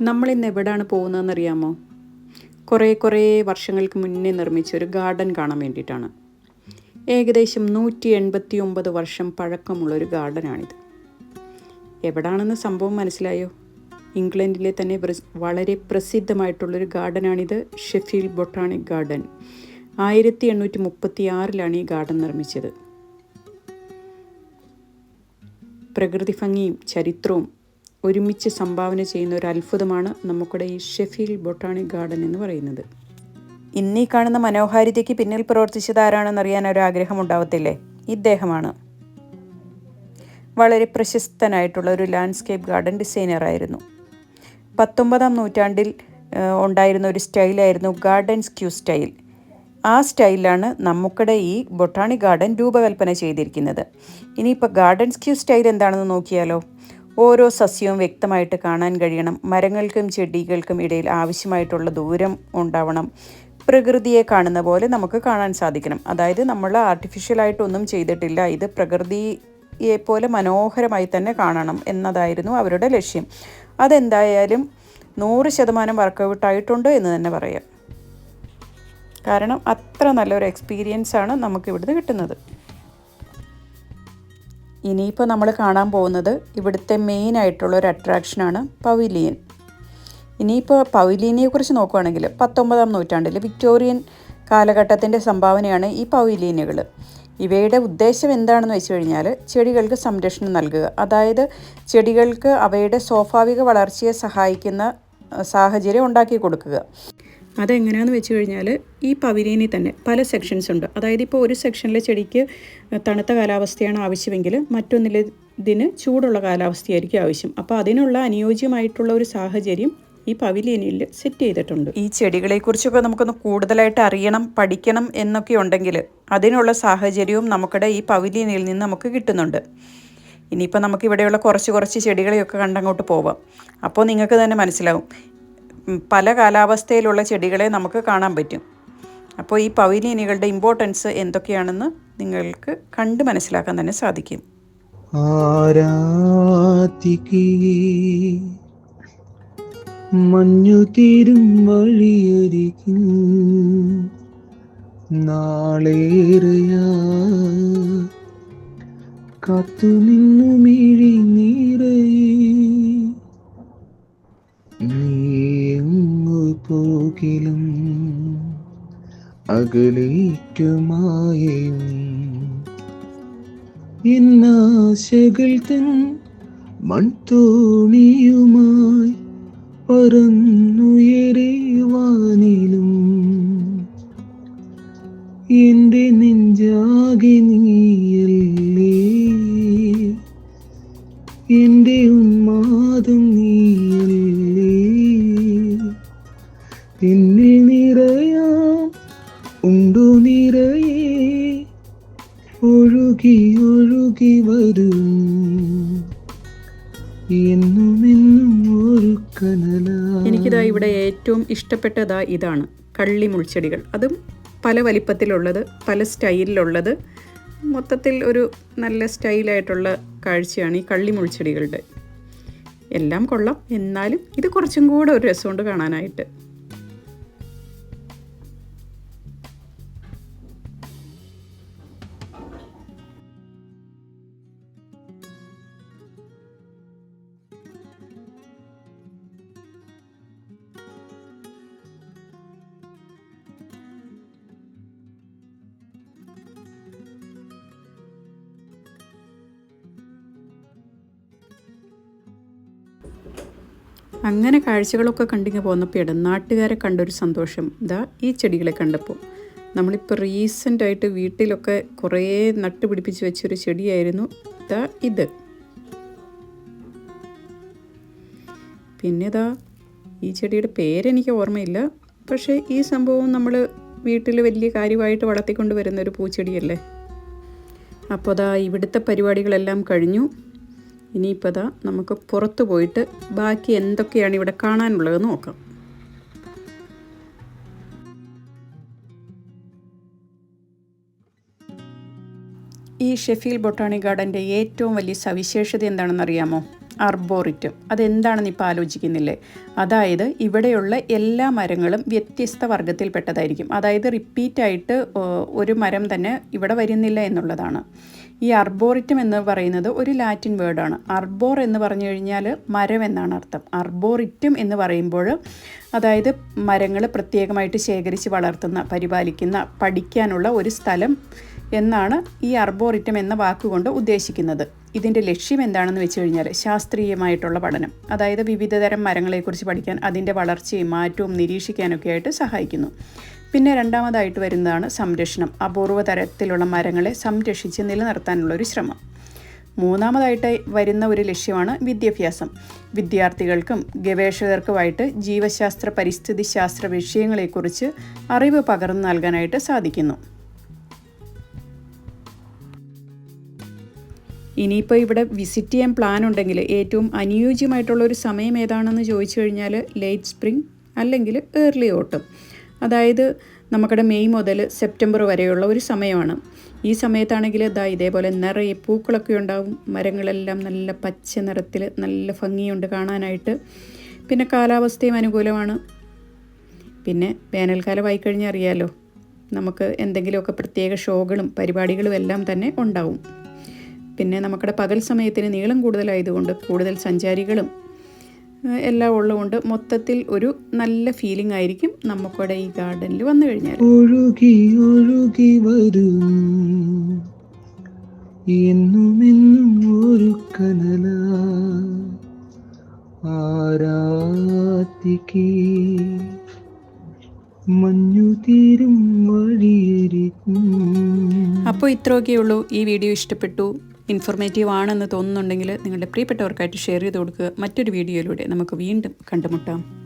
നമ്മളിന്ന് എവിടെയാണ് പോകുന്നതെന്ന് അറിയാമോ കുറേ കുറേ വർഷങ്ങൾക്ക് മുന്നേ നിർമ്മിച്ച ഒരു ഗാർഡൻ കാണാൻ വേണ്ടിയിട്ടാണ്. ഏകദേശം നൂറ്റി എൺപത്തി ഒമ്പത് വർഷം പഴക്കമുള്ളൊരു ഗാർഡനാണിത്. എവിടാണെന്ന് സംഭവം മനസ്സിലായോ? ഇംഗ്ലണ്ടിലെ തന്നെ വളരെ പ്രസിദ്ധമായിട്ടുള്ളൊരു ഗാർഡനാണിത് ഷെഫീൽഡ് ബൊട്ടാണിക് ഗാർഡൻ. ആയിരത്തി എണ്ണൂറ്റി മുപ്പത്തി ആറിലാണ് ഈ ഗാർഡൻ നിർമ്മിച്ചത്. പ്രകൃതി ഭംഗിയും ചരിത്രവും ഒരുമിച്ച് സംഭാവന ചെയ്യുന്ന ഒരു അത്ഭുതമാണ് നമുക്കുടെ ഈ ഷെഫീൽ ബൊട്ടാണിക് ഗാർഡൻ എന്ന് പറയുന്നത്. ഇന്നീ കാണുന്ന മനോഹാരിതയ്ക്ക് പിന്നിൽ പ്രവർത്തിച്ചത് ആരാണെന്ന് അറിയാൻ ഒരു ആഗ്രഹം ഉണ്ടാവത്തില്ലേ ഇദ്ദേഹമാണ്. വളരെ പ്രശസ്തനായിട്ടുള്ള ഒരു ലാൻഡ്സ്കേപ്പ് ഗാർഡൻ ഡിസൈനർ ഡിസൈനറായിരുന്നു. പത്തൊമ്പതാം നൂറ്റാണ്ടിൽ ഉണ്ടായിരുന്ന ഒരു സ്റ്റൈലായിരുന്നു ഗാർഡൻസ് ക്യൂ സ്റ്റൈൽ. ആ സ്റ്റൈലാണ് നമുക്കിടെ ഈ ബൊട്ടാണിക് ഗാർഡൻ രൂപകൽപ്പന ചെയ്തിരിക്കുന്നത്. ഇനിയിപ്പോൾ ഗാർഡൻസ് ക്യൂ സ്റ്റൈൽ എന്താണെന്ന് നോക്കിയാലോ? ഓരോ സസ്യവും വ്യക്തമായിട്ട് കാണാൻ കഴിയണം. മരങ്ങൾക്കും ചെടികൾക്കും ഇടയിൽ ആവശ്യമായിട്ടുള്ള ദൂരം ഉണ്ടാവണം. പ്രകൃതിയെ കാണുന്ന പോലെ നമുക്ക് കാണാൻ സാധിക്കണം. അതായത് നമ്മൾ ആർട്ടിഫിഷ്യലായിട്ടൊന്നും ചെയ്തിട്ടില്ല. ഇത് പ്രകൃതിയെ പോലെ മനോഹരമായി തന്നെ കാണണം എന്നതായിരുന്നു അവരുടെ ലക്ഷ്യം. അതെന്തായാലും നൂറ് ശതമാനം വർക്കൗട്ട് ആയിട്ടുണ്ട് എന്ന് തന്നെ പറയാം. കാരണം അത്ര നല്ലൊരു എക്സ്പീരിയൻസ് ആണ് നമുക്ക് ഇവിടുന്ന് കിട്ടുന്നത്. ഇനിയിപ്പോൾ നമ്മൾ കാണാൻ പോകുന്നത് ഇവിടുത്തെ മെയിൻ ആയിട്ടുള്ള ഒരു അട്രാക്ഷനാണ് പവിലിയൻ. ഇനിയിപ്പോൾ പവിലിയനെ കുറിച്ച് നോക്കുകയാണെങ്കിൽ പത്തൊമ്പതാം നൂറ്റാണ്ടിൽ വിക്ടോറിയൻ കാലഘട്ടത്തിന്റെ സംഭാവനയാണ് ഈ പവിലിയനുകൾ ഇവയുടെ ഉദ്ദേശം എന്താണെന്ന് വെച്ച് കഴിഞ്ഞാൽ ചെടികൾക്ക് സംരക്ഷണം നൽകുക. അതായത് ചെടികൾക്ക് അവയുടെ സ്വാഭാവിക വളർച്ചയെ സഹായിക്കുന്ന സാഹചര്യം ഉണ്ടാക്കി കൊടുക്കുക. അതെങ്ങനെയാണെന്ന് വെച്ച് കഴിഞ്ഞാൽ ഈ പവിലിയനിൽ തന്നെ പല സെക്ഷൻസ് ഉണ്ട്. അതായത് ഇപ്പോൾ ഒരു സെക്ഷനിലെ ചെടിക്ക് തണുത്ത കാലാവസ്ഥയാണ് ആവശ്യമെങ്കിൽ മറ്റൊന്നിലെ ഇതിന് ചൂടുള്ള കാലാവസ്ഥയായിരിക്കും ആവശ്യം. അപ്പോൾ അതിനുള്ള അനുയോജ്യമായിട്ടുള്ള ഒരു സാഹചര്യം ഈ പവിലിയനിൽ സെറ്റ് ചെയ്തിട്ടുണ്ട്. ഈ ചെടികളെക്കുറിച്ചൊക്കെ നമുക്കൊന്ന് കൂടുതലായിട്ട് അറിയണം പഠിക്കണം എന്നൊക്കെ ഉണ്ടെങ്കിൽ അതിനുള്ള സാഹചര്യവും നമുക്കിടെ ഈ പവിലിയനിൽ നിന്ന് നമുക്ക് കിട്ടുന്നുണ്ട്. ഇനിയിപ്പോൾ നമുക്ക് ഇവിടെയുള്ള കുറച്ച് കുറച്ച് ചെടികളെയൊക്കെ കണ്ടങ്ങോട്ട് പോവാം. അപ്പോൾ നിങ്ങൾക്ക് തന്നെ മനസ്സിലാവും. പല കാലാവസ്ഥയിലുള്ള ചെടികളെ നമുക്ക് കാണാൻ പറ്റും. അപ്പോൾ ഈ പവിലിയനുകളുടെ ഇമ്പോർട്ടൻസ് എന്തൊക്കെയാണെന്ന് നിങ്ങൾക്ക് കണ്ട് മനസ്സിലാക്കാൻ തന്നെ സാധിക്കും. മഞ്ഞു തീരും വഴിയൊരുക്കും നാളേറെയാ കാത്തു നിന്നു പോകിലും അകലേക്കുമായും എന്നാശകൾ തൻ മൺതോണിയുമായി പറന്നുയരെ എന്റെ നെഞ്ചാകെ നീയല്ലേ. എന്റെ ഉണ്ടോ നിറയെ ഒഴുകി ഒഴുകി വരും. ഒരു കനല. എനിക്കിതാ ഇവിടെ ഏറ്റവും ഇഷ്ടപ്പെട്ടതാ ഇതാണ്. കള്ളി മുൾച്ചെടികൾ. അതും പല വലിപ്പത്തിലുള്ളത് പല സ്റ്റൈലിലുള്ളത്. മൊത്തത്തിൽ ഒരു നല്ല സ്റ്റൈലായിട്ടുള്ള കാഴ്ചയാണ് ഈ കള്ളി മുൾച്ചെടികളുടെ. എല്ലാം കൊള്ളാം. എന്നാലും ഇത് കുറച്ചും കൂടെ ഒരു രസമുണ്ട് കാണാനായിട്ട്. അങ്ങനെ കാഴ്ചകളൊക്കെ കണ്ടിങ്ങ് പോന്നപ്പോൾ ഇടനാട്ടുകാരെ കണ്ടൊരു സന്തോഷം. ഇതാ ഈ ചെടികളെ കണ്ടപ്പോൾ നമ്മളിപ്പോൾ റീസെന്റായിട്ട് വീട്ടിലൊക്കെ കുറേ നട്ടുപിടിപ്പിച്ച് വെച്ചൊരു ചെടിയായിരുന്നു. ഇതാ ഇത്. പിന്നെ ഇതാ ഈ ചെടിയുടെ പേരെനിക്ക് ഓർമ്മയില്ല. പക്ഷേ ഈ സംഭവം നമ്മൾ വീട്ടിൽ വലിയ കാര്യമായിട്ട് വളർത്തിക്കൊണ്ട് വരുന്ന ഒരു പൂച്ചെടിയല്ലേ? അപ്പോൾ അതാ ഇവിടുത്തെ പരിപാടികളെല്ലാം കഴിഞ്ഞു. ഇനിയിപ്പോൾ അതാ നമുക്ക് പുറത്ത് പോയിട്ട് ബാക്കി എന്തൊക്കെയാണ് ഇവിടെ കാണാനുള്ളതെന്ന് നോക്കാം. ഈ ഷെഫീൽ ബൊട്ടാണി ഗാർഡന്റെ ഏറ്റവും വലിയ സവിശേഷത എന്താണെന്ന് അറിയാമോ അർബോറിറ്റം. അതെന്താണെന്ന് ഇപ്പോൾ ആലോചിക്കുന്നില്ലേ? അതായത് ഇവിടെയുള്ള എല്ലാ മരങ്ങളും വ്യത്യസ്ത വർഗത്തിൽപ്പെട്ടതായിരിക്കും അതായത് റിപ്പീറ്റായിട്ട് ഒരു മരം തന്നെ ഇവിടെ വരുന്നില്ല എന്നുള്ളതാണ്. ഈ അർബോറിറ്റം എന്ന് പറയുന്നത് ഒരു ലാറ്റിൻ വേർഡാണ് അർബോർ എന്ന് പറഞ്ഞു കഴിഞ്ഞാൽ മരം എന്നാണ് അർത്ഥം. അർബോറിറ്റം എന്ന് പറയുമ്പോൾ അതായത് മരങ്ങൾ പ്രത്യേകമായിട്ട് ശേഖരിച്ച് വളർത്തുന്ന പരിപാലിക്കുന്ന പഠിക്കാനുള്ള ഒരു സ്ഥലം എന്നാണ് ഈ അർബോറിറ്റം എന്ന വാക്കുകൊണ്ട് ഉദ്ദേശിക്കുന്നത്. ഇതിന്റെ ലക്ഷ്യം എന്താണെന്ന് വെച്ച് കഴിഞ്ഞാൽ ശാസ്ത്രീയമായിട്ടുള്ള പഠനം. അതായത് വിവിധതരം മരങ്ങളെക്കുറിച്ച് പഠിക്കാൻ അതിന്റെ വളർച്ചയും മാറ്റവും നിരീക്ഷിക്കാനൊക്കെ ആയിട്ട് സഹായിക്കുന്നു. പിന്നെ രണ്ടാമതായിട്ട് വരുന്നതാണ് സംരക്ഷണം. അപൂർവ തരത്തിലുള്ള മരങ്ങളെ സംരക്ഷിച്ച് നിലനിർത്താനുള്ള ഒരു ശ്രമം. മൂന്നാമതായിട്ട് വരുന്ന ഒരു ലക്ഷ്യമാണ് വിദ്യാഭ്യാസം. വിദ്യാർത്ഥികൾക്കും ഗവേഷകർക്കുമായിട്ട് ജീവശാസ്ത്ര പരിസ്ഥിതി ശാസ്ത്ര വിഷയങ്ങളെക്കുറിച്ച് അറിവ് പകർന്നു നൽകാനായിട്ട് സാധിക്കുന്നു. ഇനിയിപ്പോൾ ഇവിടെ വിസിറ്റ് ചെയ്യാൻ പ്ലാൻ ഉണ്ടെങ്കിൽ ഏറ്റവും അനുയോജ്യമായിട്ടുള്ള ഒരു സമയം ഏതാണെന്ന് ചോദിച്ചു കഴിഞ്ഞാൽ ലേറ്റ് സ്പ്രിംഗ് അല്ലെങ്കിൽ ഏർലി ഓട്ടം അതായത് നമുക്കിടെ മെയ് മുതൽ സെപ്റ്റംബർ വരെയുള്ള ഒരു സമയമാണ്. ഈ സമയത്താണെങ്കിൽ ഇതാ ഇതേപോലെ നിറയെ പൂക്കളൊക്കെ ഉണ്ടാവും. മരങ്ങളെല്ലാം നല്ല പച്ച നിറത്തിൽ നല്ല ഭംഗിയുണ്ട് കാണാനായിട്ട്. പിന്നെ കാലാവസ്ഥയും അനുകൂലമാണ്. പിന്നെ വേനൽക്കാലമായി കഴിഞ്ഞാൽ അറിയാമല്ലോ നമുക്ക് എന്തെങ്കിലുമൊക്കെ പ്രത്യേക ഷോകളും പരിപാടികളും എല്ലാം തന്നെ ഉണ്ടാവും. പിന്നെ നമുക്കിടെ പകൽ സമയത്തിന് നീളം കൂടുതലായതുകൊണ്ട് കൂടുതൽ സഞ്ചാരികളും എല്ലാം ഉള്ളതുകൊണ്ട് മൊത്തത്തിൽ ഒരു നല്ല ഫീലിംഗ് ആയിരിക്കും നമുക്കിവിടെ ഈ ഗാർഡനിൽ വന്നു കഴിഞ്ഞാൽ. ഒഴുകി ഒഴുകി വരും. ഒരു കനല ആരാത്തിക്ക് മഞ്ഞു തീരും വഴിയരിക്കും അപ്പോൾ ഇത്രയൊക്കെയുള്ളൂ ഈ വീഡിയോ ഇഷ്ടപ്പെട്ടു. ഇൻഫോർമേറ്റീവ് ആണെന്ന് തോന്നുന്നുണ്ടെങ്കിൽ നിങ്ങളുടെ പ്രിയപ്പെട്ടവർക്കായിട്ട് ഷെയർ ചെയ്ത് കൊടുക്കുക. മറ്റൊരു വീഡിയോയിലൂടെ നമുക്ക് വീണ്ടും കണ്ടുമുട്ടാം.